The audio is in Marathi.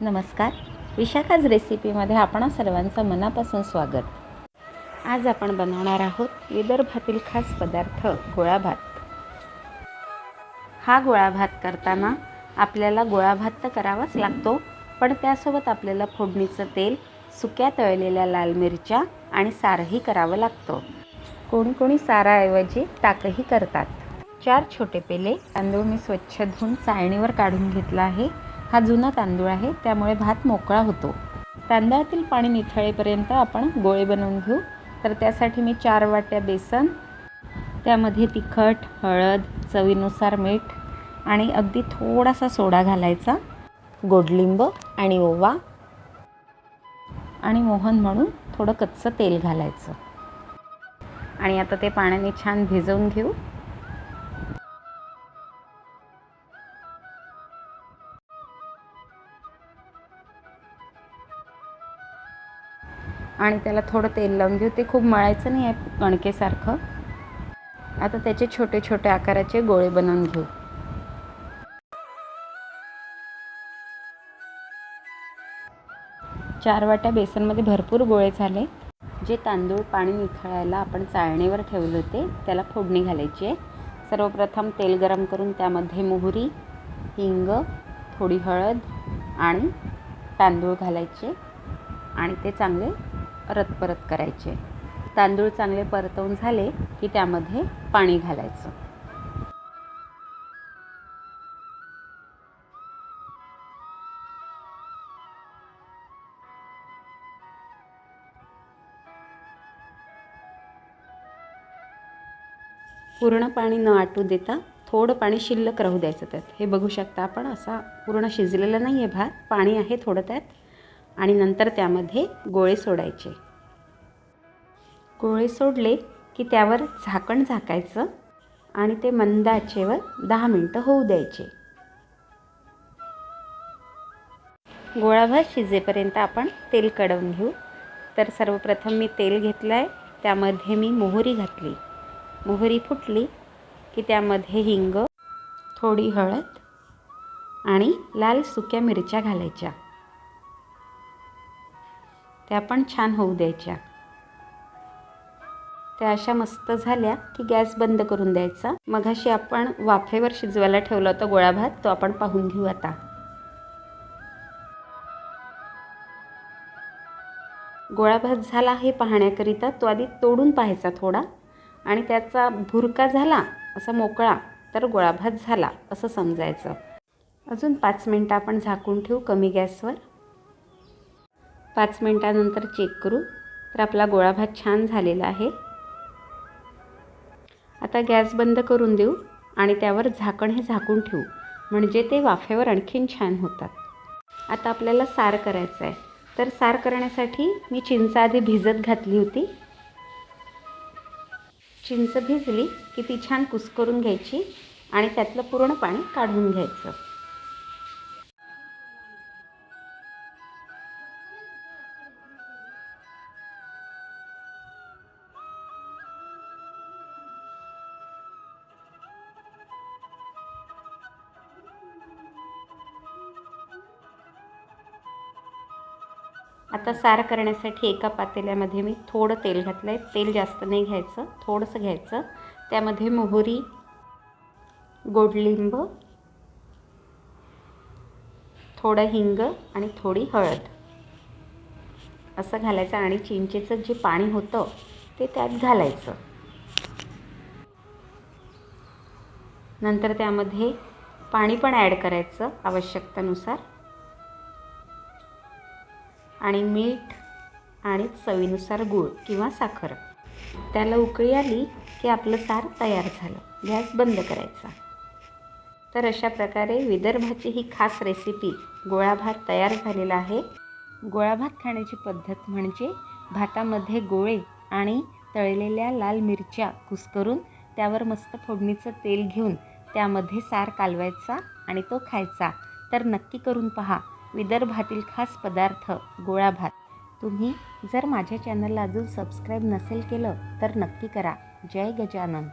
नमस्कार. विशाखाज रेसिपीमध्ये आपण सर्वांचं मनापासून स्वागत. आज आपण बनवणार आहोत विदर्भातील खास पदार्थ गोळा भात. हा गोळा भात करताना आपल्याला गोळा भात तर करावाच लागतो पण त्यासोबत आपल्याला फोडणीचं तेल सुक्या तळलेल्या लाल मिरच्या आणि सारही करावं लागतं. कोणी कोणी साराऐवजी ताकही करतात. चार छोटे पेले तांदूळ मी स्वच्छ धुवून चाळणीवर काढून घेतला आहे. हा जुना तांदूळ आहे त्यामुळे भात मोकळा होतो. तांदळातील पाणी निथळेपर्यंत आपण गोळे बनवून घेऊ. तर त्यासाठी मी चार वाट्या बेसन त्यामध्ये तिखट हळद चवीनुसार मीठ आणि अगदी थोडासा सोडा घालायचा गोडलिंब आणि ओवा आणि मोहन म्हणून थोडं कच्चं तेल घालायचं. आणि आता ते पाण्याने छान भिजवून घेऊ. आणि त्याला थोडं तेल लावून घेऊ. ते खूप मळायचं नाही आहे कणकेसारखं. आता त्याचे छोटे छोटे आकाराचे गोळे बनवून घेऊ. चार वाट्या बेसनमध्ये भरपूर गोळे झाले. जे तांदूळ पाणी निथळायला आपण चाळणीवर ठेवले होते त्याला फोडणी घालायची आहे. सर्वप्रथम तेल गरम करून त्यामध्ये मोहरी हिंग थोडी हळद आणि तांदूळ घालायचे. आणि ते चांगले परत परत करायचे. तांदूळ चांगले परतवून झाले की त्यामध्ये पाणी घालायचं. पूर्ण पाणी न आटू देता थोडं पाणी शिल्लक राहू द्यायचं त्यात. हे बघू शकता आपण असा पूर्ण शिजलेला नाही आहे भात. पाणी आहे थोडं त्यात. आणि नंतर त्यामध्ये गोळे सोडायचे. गोळे सोडले की त्यावर झाकण झाकायचं आणि ते मंद आचेवर दहा मिनटं होऊ द्यायचे. गोळाभात शिजेपर्यंत आपण तेल कडवून घेऊ. तर सर्वप्रथम मी तेल घेतलं आहे त्यामध्ये मी मोहरी घातली. मोहरी फुटली की त्यामध्ये हिंग थोडी हळद आणि लाल सुक्या मिरच्या घालायच्या. त्या पण छान होऊ द्यायच्या. त्या अशा मस्त झाल्या की गॅस बंद करून द्यायचा. मगाशी आपण वाफेवर शिजवायला ठेवला होता गोळा भात तो आपण पाहून घेऊ आता. गोळा भात झाला हे पाहण्याकरिता तो आधी तोडून पाहायचा थोडा आणि त्याचा भुरका झाला असा मोकळा तर गोळा भात झाला असं समजायचं. अजून पाच मिनटं आपण झाकून ठेवू कमी गॅसवर. पाच मिनटानंतर चेक करू. तर आपला गोळा भात छान झालेला आहे. आता गॅस बंद करून देऊ आणि त्यावर झाकण हे झाकून ठेवू. म्हणजे ते वाफेवर आणखीन छान होतात. आता आपल्याला सार करायचं आहे. तर सार करण्यासाठी मी चिंच आधी भिजत घातली होती. चिंच भिजली की ती छान कुस्करून घ्यायची आणि त्यातलं पूर्ण पाणी काढून घ्यायचं. आता सार करण्यासाठी एका पातेल्यामध्ये मी थोडं तेल घातलं आहे तेल जास्त नाही घ्यायचं थोडंसं घ्यायचं. त्यामध्ये मोहरी गोडलिंब थोडं हिंग आणि थोडी हळद. असं घालायचं आणि चिंचेचं जे पाणी होतं ते त्यात घालायचं. नंतर त्यामध्ये पाणी पण ॲड करायचं आवश्यकतेनुसार. आणि मीठ आणि चवीनुसार गूळ किंवा साखर. त्याला उकळी आली की आपलं सार तयार झालं. गॅस बंद करायचा. तर अशा प्रकारे विदर्भाची ही खास रेसिपी गोळा भात तयार झालेला आहे. गोळा भात खाण्याची पद्धत म्हणजे भातामध्ये गोळे आणि तळलेल्या लाल मिरच्या कुस्करून त्यावर मस्त फोडणीचं तेल घेऊन त्यामध्ये सार कालवायचा आणि तो खायचा. तर नक्की करून पहा. विदर्भातील खास पदार्थ गोळा भात. तुम्ही जर माझ्या चॅनलला अजून सबस्क्राईब नसेल केलं तर नक्की करा. जय गजानन.